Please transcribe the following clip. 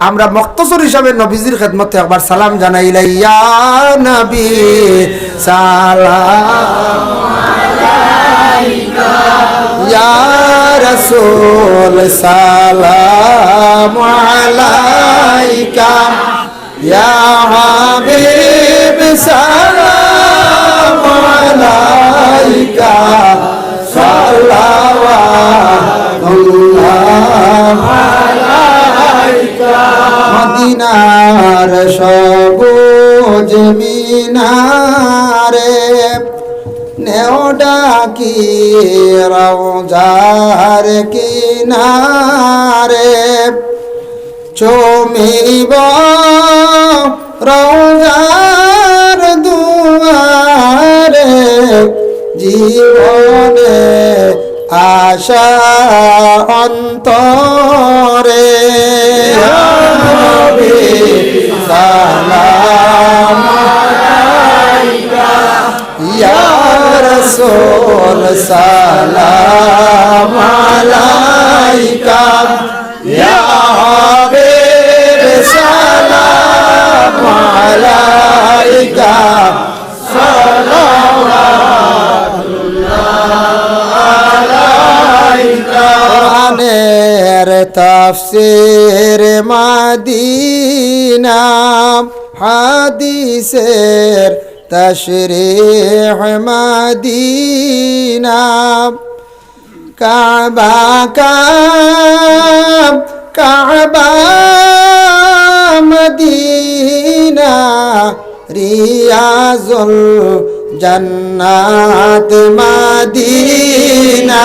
আমরা মক্তসর হিসাবে নবীজির খেদমতে একবার সালাম জানাইলাই ইয়া সালাম সালাম সবুজ মিনারে নেওডাকি রওজার কিনারে। চমিব রওজার দুয়ারে জীবনে আশা অন্তরে। রাসূল সালাম আলাইকা। ইয়া হাবিব সালাম আলাইকা। তাফসির মাদিনা হাদিসের তশরিহ মাদিনা কাবা কাব কাবা মদিনা রিয়াজুল জান্নাত মদিনা